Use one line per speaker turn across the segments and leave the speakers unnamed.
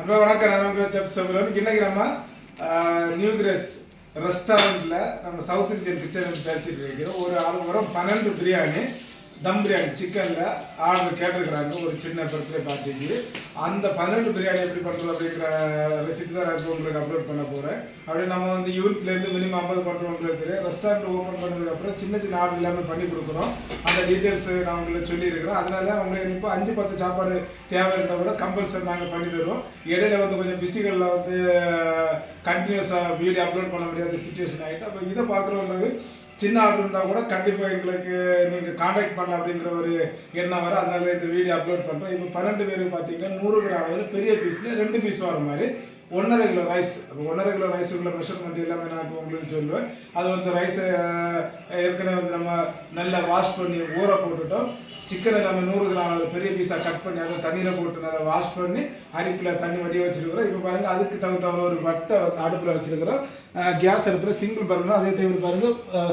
அன்பா வணக்கம் நான் உங்கள் செப் சபுலன் இன்னைக்கு நம்ம நியூ கிரேஸ் ரெஸ்டாரண்ட்டில் நம்ம சவுத் இந்தியன் கிச்சன் பேசிட்டு இருக்கிறோம். ஒரு ஆள் வரும் பன்னெண்டு பிரியாணி. தம் பிரியாணி சிக்கனில் ஆர்டர் கேட்டிருக்கிறாங்க ஒரு சின்ன பர்த்டே பார்ட்டிக்கு அந்த பன்னெண்டு பிரியாணி எப்படி பண்ணுறது அப்படிங்கிற ரெசிபி தான் நான் இப்போ உங்களுக்கு அப்லோட் பண்ண போகிறேன் அப்படியே நம்ம வந்து யூத்லேருந்து மினிமம் ஐம்பது பண்ணுறவங்களுக்கு தெரியும். ரெஸ்டாரண்ட் ஓப்பன் பண்ணதுக்கப்புறம் சின்ன சின்ன ஆர்டர் எல்லாமே பண்ணி கொடுக்குறோம். அந்த டீட்டெயில்ஸ் நான் உங்களுக்கு சொல்லியிருக்கிறேன். அதனால உங்களுக்கு இப்போ அஞ்சு பத்து சாப்பாடு தேவை இருந்தால் கூட கம்பல்சரி நாங்கள் பண்ணி தருவோம். இடையில வந்து கொஞ்சம் பிஸிகளில் வந்து கண்டினியூஸாக வீடியோ அப்லோட் பண்ண முடியாத சுச்சுவேஷன் ஆகிட்டு அப்போ இதை பார்க்குறவங்களுக்கு சின்ன ஆர்டர் இருந்தால் கூட கண்டிப்பாக எங்களுக்கு நீங்கள் காண்டாக்ட் பண்ணலாம் அப்படிங்கிற ஒரு எண்ணம் வர அதனால இந்த வீடியோ அப்லோட் பண்ணுறோம் இப்போ பன்னெண்டு பேருக்கு பார்த்தீங்கன்னா நூறு கிராம் வந்து பெரிய பீஸில் ரெண்டு பீஸ் வர மாதிரி. ஒன்றரை கிலோ ரைஸ் அப்போ ஒன்றரை கிலோ ரைஸுக்குள்ள மெஷர்மெண்ட் எல்லாமே நான் இப்போ உங்களுக்கு சொல்லுவேன். அது வந்து ரைஸை ஏற்கனவே வந்து நம்ம நல்லா வாஷ் பண்ணி ஊற போட்டுட்டோம். சிக்கன் எல்லாமே நூறு கிராம் அளவு பெரிய பீஸாக கட் பண்ணி அதை தண்ணியில் போட்டு நல்லா வாஷ் பண்ணி அரிப்பில் தண்ணி வடிய வச்சிருக்கிறோம். இப்போ பாருங்க அதுக்கு தகுந்த ஒரு வட்டை அடுப்பில் வச்சிருக்கிறோம். கேஸ் அடுப்பில் சிங்கிள் பர்னர் அதே டைமில் பாருங்க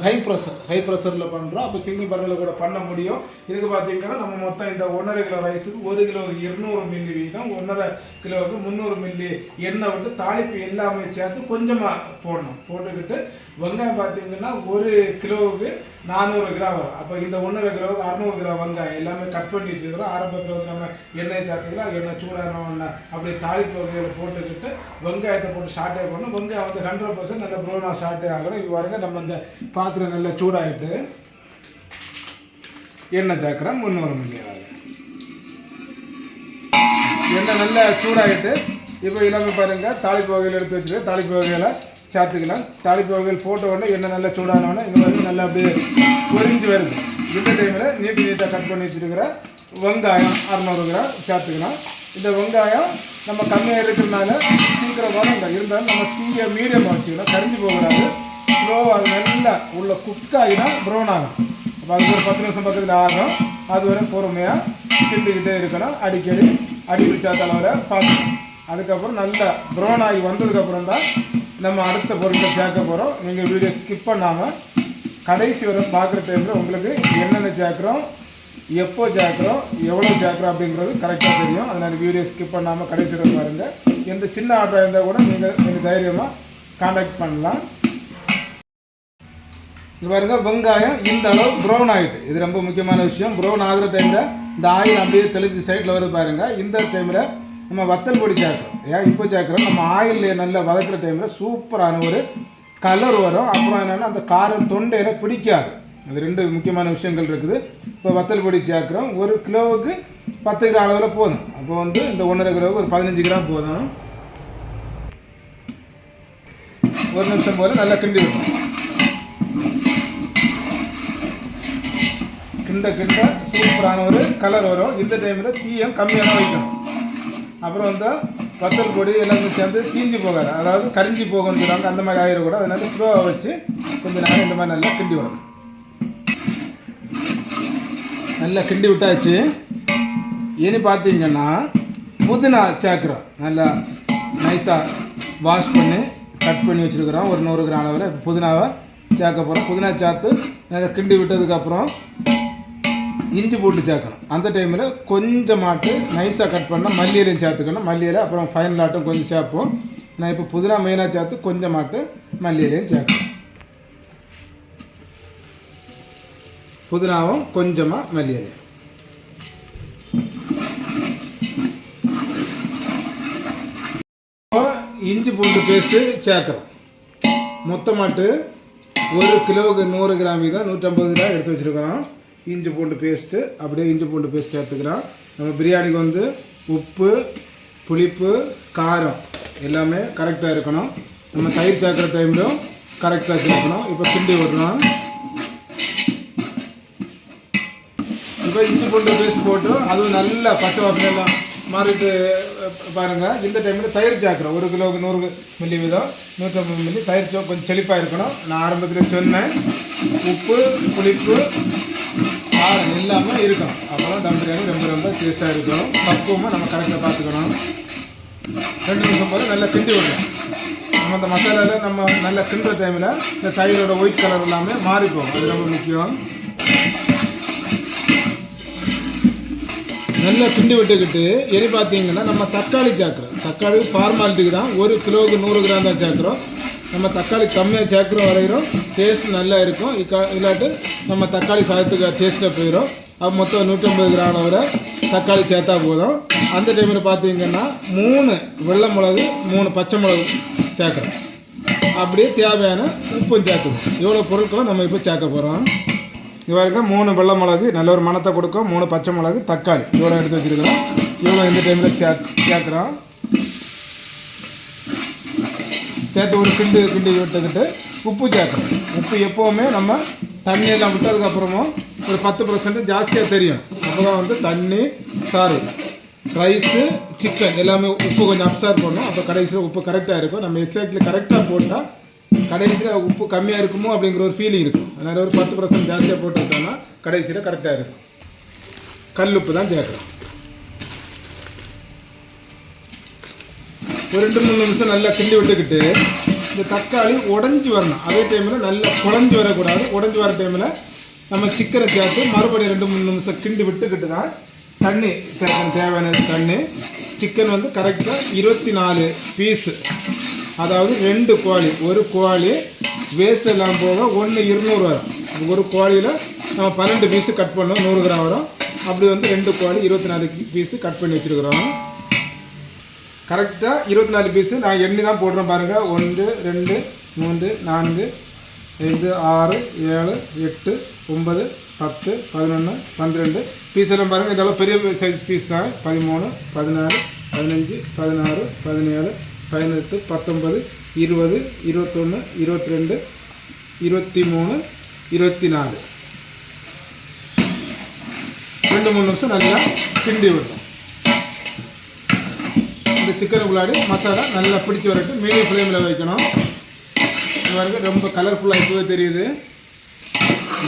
ஹை ப்ரெஷர் ஹை ப்ரெஷரில் பண்ணுறோம் அப்போ சிங்கிள் பர்னரில் கூட பண்ண முடியும். இதுக்கு பார்த்தீங்கன்னா நம்ம மொத்தம் இந்த ஒன்றரை கிலோ ரைஸுக்கு ஒரு கிலோ இருநூறு மில்லி வீதம் ஒன்றரை கிலோவுக்கு முந்நூறு மில்லி எண்ணெய் வந்து தாளிப்பு எல்லாமே சேர்த்து கொஞ்சமாக போடணும். போட்டுக்கிட்டு வெங்காயம் பார்த்தீங்கன்னா ஒரு கிலோவுக்கு நானூறு கிராம் வரும். அப்போ இந்த ஒன்றரை கிலோவுக்கு அறநூறு கிராம் வெங்காயம் எல்லாமே கட் பண்ணி வச்சுக்கிறோம் ஆரம்பத்தில் வந்து நம்ம எண்ணெய் சாத்திக்கலாம். எண்ணெய் சூடான எண்ணெய் அப்படியே தாளிப்பு வகையில் போட்டுக்கிட்டு வெங்காயத்தை போட்டு ஷார்ட்டே பண்ணணும் வெங்காயம் வந்து ஹண்ட்ரட் பர்சன்ட் நல்ல ப்ரௌனாக ஷார்ட்டே ஆகணும். இது வரைக்கும் நம்ம இந்த பாத்திரம் நல்லா சூடாகிட்டு எண்ணெய் சேர்க்குறோம் முந்நூறு மில்லி எண்ணெய் நல்லா சூடாகிட்டு இப்போ எல்லாமே பாருங்கள் தாளிப்பு வகையில் எடுத்து வச்சுட்டு தாளிப்பு வகையில் சேர்த்துக்கலாம் தாளிப்பு வகைகள் போட்ட உடனே எண்ணெய் நல்லா சூடானோடனே இங்கே வந்து நல்லா அப்படியே பொரிஞ்சு வருது. இந்த டைமில் நீட்டு நீட்டாக கட் பண்ணி வச்சுருக்கிற வெங்காயம் அறநூறு கிராம் சேர்த்துக்கலாம் இந்த வெங்காயம் நம்ம கம்மியாக இருக்கிறதுனால சீக்கிரம் வதங்க. இருந்தாலும் நம்ம தீய மீடியமாக வச்சுக்கலாம். கரிஞ்சு போகக்கூடாது ஸ்லோவாக நல்லா உள்ள குக் ஆகினா ப்ரௌன் ஆகும். அப்போ அது ஒரு பத்து நிமிஷம் பக்கத்தில் ஆகும். அது வரை பொறுமையாக கிண்டிக்கிட்டே இருக்கணும். அடிக்கடி அடி பிடிச்சா தலைவரை பார்க்கணும். அதுக்கப்புறம் நல்லா ப்ரௌன் ஆகி வந்ததுக்கப்புறம் தான் நம்ம அடுத்த பொருட்கள் சேர்க்க போகிறோம் நீங்கள் வீடியோ ஸ்கிப் பண்ணாமல் கடைசி வரை பார்க்குற டைமில் உங்களுக்கு என்னென்ன சேர்க்குறோம் எப்போ சேர்க்குறோம் எவ்வளோ சேர்க்குறோம் அப்படிங்கிறது கரெக்டாக தெரியும். அதனால் வீடியோ ஸ்கிப் பண்ணாமல் கடைசி வரை பாருங்கள் எந்த சின்ன ஆர்டராக இருந்தால் கூட நீங்கள் நீங்கள் தைரியமாக காண்டாக்ட் பண்ணலாம். இது பாருங்க வெங்காயம் இந்த அளவு ப்ரௌன் ஆகிட்டு இது ரொம்ப முக்கியமான விஷயம். ப்ரௌன் ஆகிற டைமில் இந்த ஆயில் அப்படியே தெளிஞ்சு சைடில் வருது பாருங்கள் இந்த டைமில் நம்ம வத்தல் பொடி சேர்க்குறோம். ஏன் இப்போ சேர்க்குறோம். நம்ம ஆயிலில் நல்லா வதக்கிற டைமில் சூப்பரான ஒரு கலர் வரும். அப்புறம் என்னென்னா அந்த காரம் தொண்டையில் பிடிக்காது. அது ரெண்டு முக்கியமான விஷயங்கள் இருக்குது. இப்போ வத்தல் பொடி சேர்க்குறோம். ஒரு கிலோவுக்கு பத்து கிராம் அளவில் போதும். அப்போ வந்து இந்த ஒன்றரை கிலோவுக்கு ஒரு பதினஞ்சு கிராம் போதும். ஒரு நிமிஷம் போல நல்லா கிண்டி வரும் கிண்ட கிண்ட சூப்பரான ஒரு கலர் வரும். இந்த டைமில் தீயம் கம்மியாக வைக்கணும். அப்புறம் வந்து வத்தல் பொடி எல்லாமே சேர்ந்து தீஞ்சு போகாது. அதாவது கரிஞ்சி போகணும்னு சொல்லுவாங்க. அந்த மாதிரி ஆயிடக்கூடாது அதனால ஸ்லோவாக வச்சு கொஞ்சம் நேரம் இந்த மாதிரி நல்லா கிண்டி விடணும். நல்லா கிண்டி விட்டாச்சு. இனி பார்த்தீங்கன்னா புதினா சேர்க்குறோம். நல்லா நைஸாக வாஷ் பண்ணி கட் பண்ணி வச்சுருக்குறோம். ஒரு நூறு கிராம் அளவில் புதினாவை சேர்க்க போகிறோம் புதினா சேர்த்து நல்லா கிண்டி விட்டதுக்கப்புறம் இஞ்சி போட்டு சேர்க்கணும். அந்த டைமில் கொஞ்சமாட்டு நைஸாக கட் பண்ணால் மல்லியிலையும் சேர்த்துக்கணும். மல்லியில் அப்புறம் ஃபைனலாட்டும் கொஞ்சம் சேர்ப்போம். நான் இப்போ புதினா மெயினாக சேர்த்து கொஞ்சமாட்டு மல்லியிலையும் சேர்க்கணும். புதினாவும் கொஞ்சமாக மல்லியிலையும். இஞ்சி பூண்டு பேஸ்ட்டு சேர்க்குறோம் மொத்தமாட்டு ஒரு கிலோவுக்கு நூறு கிராம் வீதம் நூற்றம்பது கிராம் எடுத்து வச்சுருக்கிறோம். இஞ்சி பூண்டு பேஸ்ட்டு அப்படியே இஞ்சி பூண்டு பேஸ்ட் சேர்த்துக்கிறோம். நம்ம பிரியாணிக்கு வந்து உப்பு புளிப்பு காரம் எல்லாமே கரெக்டாக இருக்கணும். நம்ம தயிர் சேர்க்குற டைம்லையும் கரெக்டாக சேர்க்கணும். இப்போ கிண்டி விடுறோம் இப்போ இஞ்சி பூண்டு பேஸ்ட் போட்டு அதுவும் நல்லா பச்சை வாசனை எல்லாம் மாறிட்டு பாருங்கள் இந்த டைமில் தயிர் சேர்க்குறோம். ஒரு கிலோவுக்கு நூறு மில்லி வீதம். நூற்றம்பது மில்லி தயிர் கொஞ்சம் செழிப்பாக இருக்கணும். நான் ஆரம்பத்தில் சொன்னேன். உப்பு புளிப்பு காரம் எல்லாமே இருக்கணும். அப்போதான் தம் பிரியாணி ரொம்ப ரொம்ப டேஸ்ட்டாக இருக்கும் பக்குவமாக நம்ம கரெக்டாக பார்த்துக்கணும். ரெண்டு நிமிஷம் போது நல்லா கிண்டி விடணும். நம்ம அந்த மசாலாவில் நம்ம நல்லா கிண்டுற டைமில் இந்த தயிரோட ஒயிட் கலர் எல்லாமே மாறிப்போம். அது ரொம்ப முக்கியம். நல்லா கிண்டி விட்டுக்கிட்டு இனி பார்த்தீங்கன்னா நம்ம தக்காளி சேர்க்குறோம் தக்காளி ஃபார்மாலிட்டிக்கு தான் ஒரு கிலோவுக்கு நூறு கிராம் தான் சேர்க்குறோம் நம்ம தக்காளி கம்மியாக சேர்க்குற வரைகிறோம். டேஸ்ட் நல்லா இருக்கும். இக்கா இல்லாட்டு நம்ம தக்காளி சாதத்துக்கு டேஸ்ட்டில் போயிடும் அது மொத்தம் நூற்றம்பது கிராம் வரை தக்காளி சேர்த்தா போதும். அந்த டைமில் பார்த்தீங்கன்னா மூணு வெள்ளை மிளகு மூணு பச்சை மிளகு சேர்க்குறோம். அப்படியே தேவையான உப்பும் சேர்க்கணும் இவ்வளோ பொருட்களும் நம்ம இப்போ சேர்க்க போகிறோம் இவருக்கு மூணு வெள்ளை மிளகு நல்ல ஒரு மணத்தை கொடுக்கும். மூணு பச்சை மிளகு தக்காளி. இவ்வளோ எடுத்து வச்சுருக்கிறோம். இவ்வளோ இந்த டைமில் சே சேர்க்குறோம். சேர்த்து ஒரு கிண்டு கிண்டி விட்டுக்கிட்டு உப்பு சேர்க்கணும். உப்பு எப்போவுமே நம்ம தண்ணியெல்லாம் விட்டதுக்கப்புறமும் ஒரு பத்து பர்சன்ட் ஜாஸ்தியாக தெரியும். அப்போ தான் வந்து தண்ணி சாரி ரைஸு சிக்கன் எல்லாமே உப்பு கொஞ்சம் அப்சர்வ் பண்ணும். அப்போ கடைசியில் உப்பு கரெக்டாக இருக்கும். நம்ம எக்ஸாக்ட்லி கரெக்டாக போட்டால் கடைசியில் உப்பு கம்மியாக இருக்குமோ அப்படிங்கிற ஒரு ஃபீலிங் இருக்கும். அதனால் ஒரு பத்து பர்சன்ட் ஜாஸ்தியாக போட்டுக்கிட்டோம்னா கடைசியில் கரெக்டாக இருக்கும். கல் உப்பு தான் சேர்க்குறோம் ஒரு ரெண்டு மூணு நிமிஷம் நல்லா கிண்டி விட்டுக்கிட்டு இந்த தக்காளி உடஞ்சி வரணும். அதே டைமில் நல்லா குழஞ்சி வரக்கூடாது. உடஞ்சி வர டைமில் நம்ம சிக்கனை சேர்த்து மறுபடியும் ரெண்டு மூணு நிமிஷம் கிண்டி விட்டுக்கிட்டு தான் தண்ணி சேர்க்கணும் தேவையான தண்ணி சிக்கன் வந்து கரெக்டாக இருபத்தி நாலு பீஸு அதாவது ரெண்டு கோழி. ஒரு கோழி வேஸ்ட் எல்லாம் போக ஒன்று இருநூறு வரும். ஒரு கோழியில் நம்ம பன்னெண்டு பீஸு கட் பண்ணோம் நூறு கிராம் வரும். அப்படி வந்து ரெண்டு கோழி இருபத்தி நாலு பீஸு கட் பண்ணி வச்சுருக்குறோம். கரெக்டாக இருபத்தி நாலு பீஸு நான் எண்ணி தான் போடுறேன் பாருங்கள் ஒன்று ரெண்டு மூன்று நான்கு ஐந்து ஆறு ஏழு எட்டு ஒன்பது பத்து பதினொன்று பன்னிரெண்டு. பீஸ் எல்லாம் பாருங்கள் இதெல்லாம் பெரிய சைஸ் பீஸ் தான். பதிமூணு பதினாறு பதினஞ்சு பதினாறு பதினேழு பதினெட்டு பத்தொன்பது இருபது இருபத்தொன்று இருபத்தி ரெண்டு இருபத்தி மூணு இருபத்தி நாலு ரெண்டு மூணு நிமிஷம் நல்லா கிண்டி விட்டோம் இந்த உள்ளாடி மசாலா நல்லா பிடிச்சி வரட்டும். மீடியம் ஃப்ளேமில் வைக்கணும். இது வரைக்கும் ரொம்ப கலர்ஃபுல்லாக இப்போவே தெரியுது.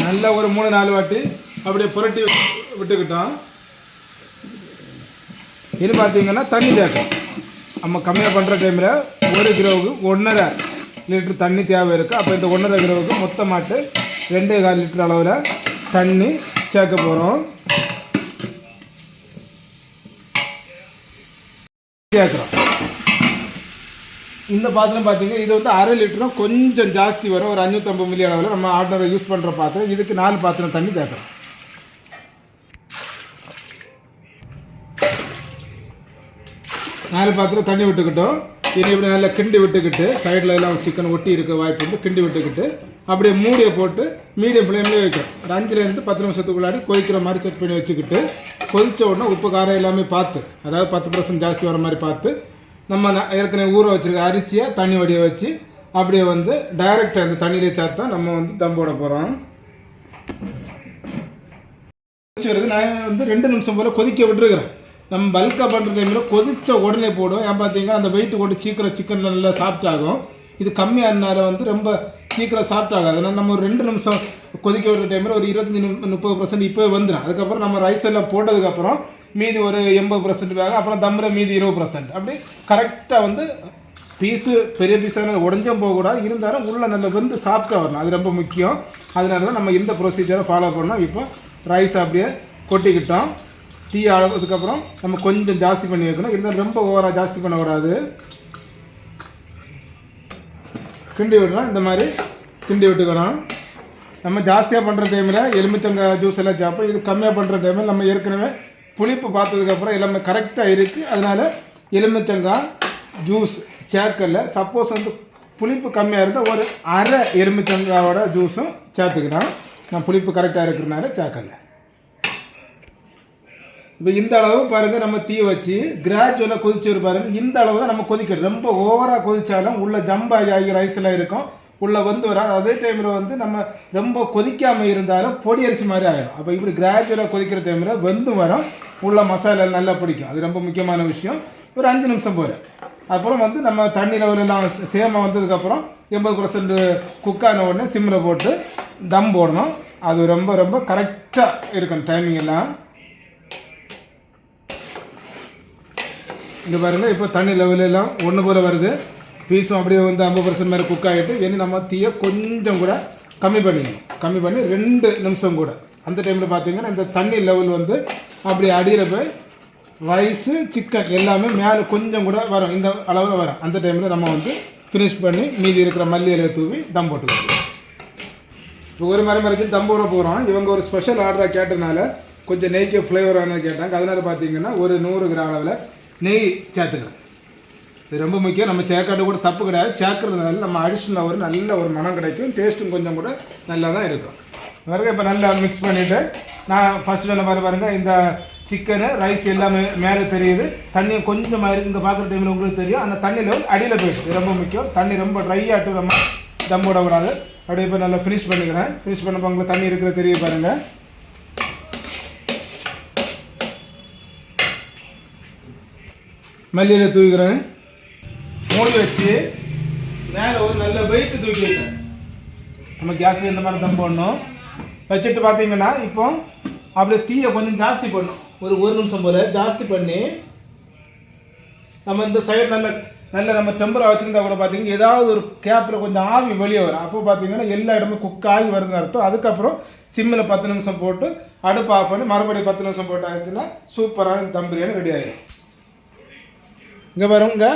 நல்லா ஒரு மூணு நாலு வாட்டி அப்படியே புரட்டி விட்டுக்கிட்டோம். இது பார்த்தீங்கன்னா தண்ணி தேக்கம். நம்ம கம்மியாக பண்ணுற டைமில் ஒரு கிலோவுக்கு ஒன்றரை லிட்டர் தண்ணி தேவை இருக்குது அப்போ இந்த ஒன்றரை கிலோவுக்கு மொத்தமாட்டு ரெண்டே கால் லிட்டர் அளவில் தண்ணி சேர்க்க போகிறோம் சேர்க்குறோம் இந்த பாத்திரம் பார்த்தீங்கன்னா இது வந்து அரை லிட்டரும் கொஞ்சம் ஜாஸ்தி வரும். ஒரு அஞ்சூற்றம்பது மில்லி அளவில் நம்ம ஆர்டரை யூஸ் பண்ணுற பாத்திரம். இதுக்கு நாலு பாத்திரம் தண்ணி தேக்கிறோம். நாலு பாத்திரம் தண்ணி விட்டுக்கிட்டோம். இனி இப்படி நல்லா கிண்டி விட்டுக்கிட்டு சைடில் எல்லாம் சிக்கன் ஒட்டி இருக்க வாய்ப்பு வந்து கிண்டி விட்டுக்கிட்டு அப்படியே மூடியை போட்டு மீடியம் ஃப்ளேம்லேயே வைக்கிறோம். ஒரு அஞ்சுலேருந்து பத்து நிமிஷத்துக்குள்ளாடி கொதிக்கிற மாதிரி செட் பண்ணி வச்சுக்கிட்டு கொதித்த உடனே உப்பு காரம் எல்லாமே பார்த்து அதாவது பத்து பர்சன்ட் ஜாஸ்தி வர மாதிரி பார்த்து நம்ம ஏற்கனவே ஊற வச்சுருக்க அரிசியை தண்ணி வடிய வச்சு அப்படியே வந்து டைரெக்டாக அந்த தண்ணியிலே சேர்த்தா நம்ம வந்து தம் போட போகிறோம் கொதிச்சு வருது. நான் வந்து ரெண்டு நிமிஷம் போல் கொதிக்க விட்டுருக்குறேன். நம்ம பல்காக பண்ணுற டைமில் கொதித்த உடனே போடும் ஏன் பார்த்தீங்கன்னா அந்த வெயிட் கொண்டு சீக்கிரம் சிக்கன் நல்லா சாஃப்ட் ஆகும். இது கம்மியானால வந்து ரொம்ப சீக்கிரம் சாஃப்ட் ஆகாது. அதனால் நம்ம ஒரு ரெண்டு நிமிஷம் கொதிக்க விடுற டைமில் ஒரு இருபத்தஞ்சி முப்பது பர்சன்ட் இப்போ வந்துடும் அதுக்கப்புறம் நம்ம ரைஸ் எல்லாம் போட்டதுக்கப்புறம் மீதி ஒரு எண்பது பர்சன்ட் வேக அப்புறம் தம்மில் மீதி இருபது பர்சன்ட் அப்படி கரெக்டாக வந்து பீஸு பெரிய பீஸாக உடஞ்சும் போகக்கூடாது. இருந்தாலும் உள்ளே நல்ல வெந்து சாப்பிட்டா வரணும். அது ரொம்ப முக்கியம். அதனால தான் நம்ம இந்த ப்ரொசீஜரை ஃபாலோ பண்ணோம். இப்போ ரைஸ் அப்படியே கொட்டிக்கிட்டோம். டீ அளவுக்கப்புறம் நம்ம கொஞ்சம் ஜாஸ்தி பண்ணி வைக்கணும். இருந்தாலும் ரொம்ப ஓவராக ஜாஸ்தி பண்ணக்கூடாது. கிண்டி விடலாம். இந்த மாதிரி கிண்டி விட்டுக்கணும். நம்ம ஜாஸ்தியாக பண்ணுற டைமில் எலுமிச்சங்காய் ஜூஸ் எல்லாம் சாப்பிடும் இது கம்மியாக பண்ணுற டைமில் நம்ம ஏற்கனவே புளிப்பு பார்த்ததுக்கப்புறம் எல்லாமே கரெக்டாக இருக்குது அதனால் எலுமிச்சங்காய் ஜூஸ் சேர்க்கல. சப்போஸ் வந்து புளிப்பு கம்மியாக இருந்தால் ஒரு அரை எலுமிச்சங்காயோட ஜூஸும் சேர்த்துக்கிட்டோம். நான் புளிப்பு கரெக்டாக இருக்கிறனால சேர்க்கலை. இப்போ இந்த அளவு பாருங்க நம்ம தீ வச்சு கிராஜுவலாக கொதிச்சு பாருங்க இந்த அளவு தான் நம்ம கொதிக்கணும் ரொம்ப ஓவராக கொதித்தாலும் உள்ள ஜம்ப் ஆகி ஆகி இருக்கும். உள்ளே வந்து வராது. அதே டைமில் வந்து நம்ம ரொம்ப கொதிக்காமல் இருந்தாலும் பொடி அரிசி மாதிரி ஆகிடும் அப்போ இப்படி கிராஜுவலாக கொதிக்கிற டைமில் வெந்து வரும். உள்ள மசாலா நல்லா பிடிக்கும். அது ரொம்ப முக்கியமான விஷயம். ஒரு அஞ்சு நிமிஷம் போயிடும் அப்புறம் வந்து நம்ம தண்ணி லெவலெல்லாம் சேமாக வந்ததுக்கப்புறம் எண்பது பர்சன்ட் குக்கான உடனே சிம்மில் போட்டு தம் போடணும். அது ரொம்ப ரொம்ப கரெக்டாக இருக்கணும். டைமிங் எல்லாம். இங்கே பாருங்க இப்போ தண்ணி லெவல் எல்லாம் ஒன்று போல் வருது. பீஸும் அப்படியே வந்து ஐம்பது பர்சன்ட் மாதிரி குக் ஆகிட்டு இனி நம்ம தீயை கொஞ்சம் கூட கம்மி பண்ணிக்கணும் கம்மி பண்ணி ரெண்டு நிமிஷம் கூட. அந்த டைமில் பார்த்தீங்கன்னா இந்த தண்ணி லெவல் வந்து அப்படி அடியில் போய் ரைஸு சிக்கன் எல்லாமே மேலே கொஞ்சம் கூட வரும். இந்த அளவில் வரும். அந்த டைமில் நம்ம வந்து ஃபினிஷ் பண்ணி மீதி இருக்கிற மல்லி இலையை தூவி தம் போட்டுக்கணும் இப்போ ஒரு மரம் வரைக்கும் தம் போகிறோம் இவங்க ஒரு ஸ்பெஷல் ஆர்டராக கேட்டனால கொஞ்சம் நெய்க்கு ஃப்ளேவரான கேட்டாங்க. அதனால் பார்த்தீங்கன்னா ஒரு நூறு கிராம் அளவில் நெய் சேர்த்துக்கிறேன் இது ரொம்ப முக்கியம். நம்ம சேர்க்காட்டு கூட தப்பு கிடையாது. சேர்க்கறதுனால நம்ம அடிஷ்னலாக ஒரு நல்ல ஒரு மனம் கிடைக்கும். டேஸ்ட்டும் கொஞ்சம் கூட நல்லா தான் இருக்கும் பிறகு இப்போ நல்லா மிக்ஸ் பண்ணிவிட்டு நான் ஃபஸ்ட்டு சொன்ன மாதிரி பாருங்கள் இந்த சிக்கனு ரைஸ் எல்லாமே மேலே தெரியுது. தண்ணி கொஞ்சமாக இருக்குது இந்த பார்க்குற டைமில் உங்களுக்கு தெரியும். அந்த தண்ணி லெவல் அடியில் போயிடுது ரொம்ப முக்கியம். தண்ணி ரொம்ப ட்ரை ஆட்டு நம்ம தம் போடக்கூடாது. அப்படியே இப்போ நல்லா ஃபினிஷ் பண்ணிக்கிறேன். ஃபினிஷ் பண்ணப்போ உங்களுக்கு தண்ணி இருக்கிற தெரிய பாருங்கள் மல்லியில் தூக்கிறேன் மூடி வச்சு மேலே ஒரு நல்ல வெயிட் தூக்கி வைக்கிறேன் நம்ம கேஸ் இந்த மாதிரி தம் போடணும். வச்சுட்டு பார்த்தீங்கன்னா இப்போ அப்படியே தீயை கொஞ்சம் ஜாஸ்தி பண்ணும் ஒரு ஒரு நிமிஷம் போல் ஜாஸ்தி பண்ணி நம்ம இந்த சைடு நல்ல நல்ல நம்ம டெம்பரா வச்சுருந்தா கூட பார்த்தீங்கன்னா ஏதாவது ஒரு கேப்பில் கொஞ்சம் ஆவி வெளியே வரும். அப்போ பார்த்தீங்கன்னா எல்லா இடமும் குக் ஆகி வருதுன்னு அர்த்தம். அதுக்கப்புறம் சிம்மில் பத்து நிமிஷம் போட்டு அடுப்பு ஆஃப் பண்ணி மறுபடியும் பத்து நிமிஷம் போட்டு ஆச்சுன்னா சூப்பரான தம் பிரியாணி ரெடி ஆகிடும் இங்கே பாருங்க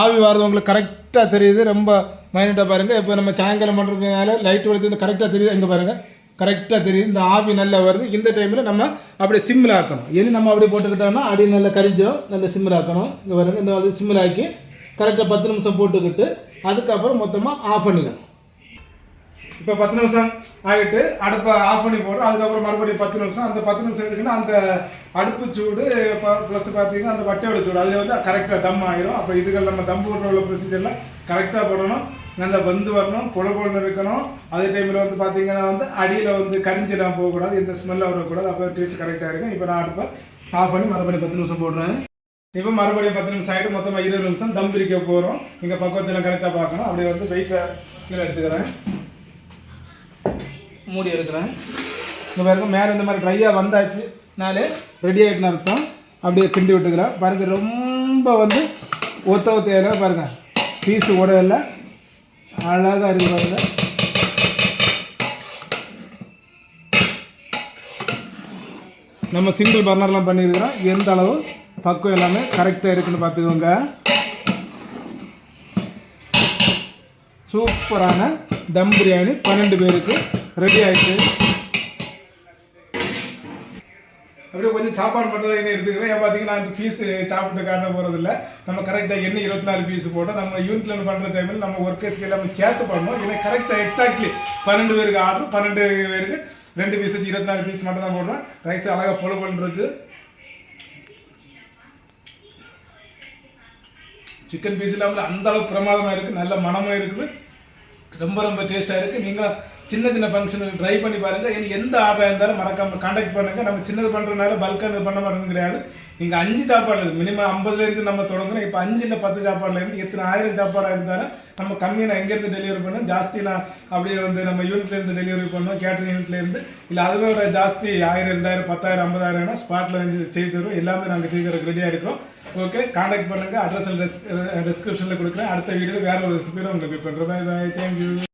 ஆவி வர்றது உங்களுக்கு கரெக்டாக தெரியுது ரொம்ப மைனட்டாக பாருங்கள் இப்போ நம்ம சாயங்காலம் பண்ணுறதுனால லைட் வெளிச்சது கரெக்டாக தெரியுது. இங்கே பாருங்கள் கரெக்டாக தெரியுது. இந்த ஆவி நல்லா வருது. இந்த டைமில் நம்ம அப்படியே சிம்மில் ஆக்கணும். எது நம்ம அப்படியே போட்டுக்கிட்டோம்னா அடி நல்லா கரிஞ்சிடும் நல்லா சிம்மில் ஆக்கணும். இங்கே பாருங்கள் இந்த மாதிரி சிம்மில் ஆக்கி கரெக்டாக பத்து நிமிஷம் போட்டுக்கிட்டு அதுக்கப்புறம் மொத்தமாக ஆஃப் பண்ணிக்கணும். இப்போ பத்து நிமிஷம் ஆகிட்டு அடுப்பை ஆஃப் பண்ணி போடுறோம். அதுக்கப்புறம் மறுபடியும் பத்து நிமிஷம். அந்த பத்து நிமிஷம் இருக்குன்னா அந்த அடுப்பு சூடு ப்ளஸ் பார்த்தீங்கன்னா அந்த வட்டையோட சூடு. அதில் வந்து கரெக்டாக தம் ஆகிரும் அப்போ இதுகள் நம்ம தம் போடுற உள்ள ப்ரொசீஜர்லாம் கரெக்டாக போடணும். நல்லா வந்து வரணும். பொல பொழுன்னு இருக்கணும். அதே டைமில் வந்து பார்த்தீங்கன்னா வந்து அடியில் வந்து கரிஞ்சிடாம போகக்கூடாது. எந்த ஸ்மெல்லாக வரக்கூடாது. அப்போ டேஸ்ட் கரெக்டாக இருக்கும். இப்போ நான் அடுப்பை ஆஃப் பண்ணி மறுபடியும் பத்து நிமிஷம் போடுறேன். இப்போ மறுபடியும் பத்து நிமிஷம் ஆகிட்டு மொத்தமாக இருபது நிமிஷம் தம் பிரிக்க போகிறோம் இங்கே பக்குவத்தில் கரெக்டாக பார்க்கணும். அப்படியே வந்து வெயிட்டை கீழே எடுத்துக்கிறேன். மூடி எடுக்கிறேன். இந்த பாருங்க மேலே இந்த மாதிரி ட்ரையாக வந்தாச்சு நாலு ரெடி ஆகிட்டுன்னு அர்த்தம். அப்படியே பிண்டி விட்டுக்கிறேன். பாருங்க ரொம்ப வந்து ஒத்த ஒத்தையில பாருங்கள் பீஸு உடையில அழகாக இருக்கு பாருங்க. நம்ம சிங்கிள் பர்னர்லாம் பண்ணியிருக்கிறோம். எந்த அளவு பக்குவம் எல்லாமே கரெக்டாக இருக்குன்னு பார்த்துக்கோங்க. சூப்பரான தம் பிரியாணி பன்னெண்டு பேருக்கு. ரெடி ஆயிடுச்சு. அப்படியே கொஞ்சம் சாப்பாடு மட்டும் தான் என்ன எடுத்துக்கிறேன். ஏன் பார்த்தீங்கன்னா அந்த பீஸ் சாப்பிட்டு காட்ட போகிறதில்ல நம்ம கரெக்டாக எண்ணெய் இருபத்தி நாலு பீஸ் போட்டோம். நம்ம யூனிட்ல பண்ணுற டைமில் நம்ம ஒர்க்கர்ஸ்க்கு எல்லாமே சேர்த்து பண்ணணும் ஏன்னா கரெக்டாக எக்ஸாக்ட்லி பன்னெண்டு பேருக்கு ஆர்டர் பன்னெண்டு பேருக்கு ரெண்டு பீஸ் வச்சு இருபத்தி நாலு பீஸ் மட்டும் தான் போடுறோம். ரைஸ் அழகாக பொல பண்ணுறதுக்கு சிக்கன் பீஸ் இல்லாமல் அந்த அளவுக்கு பிரமாதமாக இருக்குது நல்ல மனமும் இருக்குது. ரொம்ப ரொம்ப டேஸ்ட்டாக இருக்குது நீங்களும் சின்ன சின்ன ஃபங்க்ஷனுக்கு ட்ரை பண்ணி பாருங்கள் இனி எந்த ஆர்டராக இருந்தாலும் மறக்காம காண்டாக்ட் பண்ணுங்கள் நம்ம சின்னது பண்ணுறதுனால பல்காக பண்ண மாட்டோம்னு கிடையாது. நீங்கள் அஞ்சு சாப்பாடு மினிமம் ஐம்பதுலேருந்து நம்ம தொடங்குறோம். இப்போ அஞ்சு இல்லை பத்து சாப்பாடுலேருந்து எத்தனை ஆயிரம் சாப்பாடாக இருந்தாலும் நம்ம கம்மியாக நான் எங்கேருந்து டெலிவரி பண்ணோம் ஜாஸ்தி நான் அப்படியே வந்து நம்ம யூனிட்லேருந்து டெலிவரி பண்ணோம் கேட்டரிங் யூனிட்லேருந்து இல்லை அதுவே ஒரு ஜாஸ்தி ஆயிரம் ரெண்டாயிரம் பத்தாயிரம் ஐம்பதாயிரம்னா ஸ்பாட்டில் வந்து செய்து தருவோம். எல்லாமே நாங்கள் செய்து ரெடியாக இருக்கிறோம். ஓகே காண்டாக்ட் பண்ணுங்கள் அட்ரஸ் டிஸ்கிரிப்ஷனில் கொடுக்குறேன். அடுத்த வீடியோ வேற ஒரு ரெசிபியில் உங்களுக்கு பண்ணுறேன் பாய் பாய் தேங்க்யூ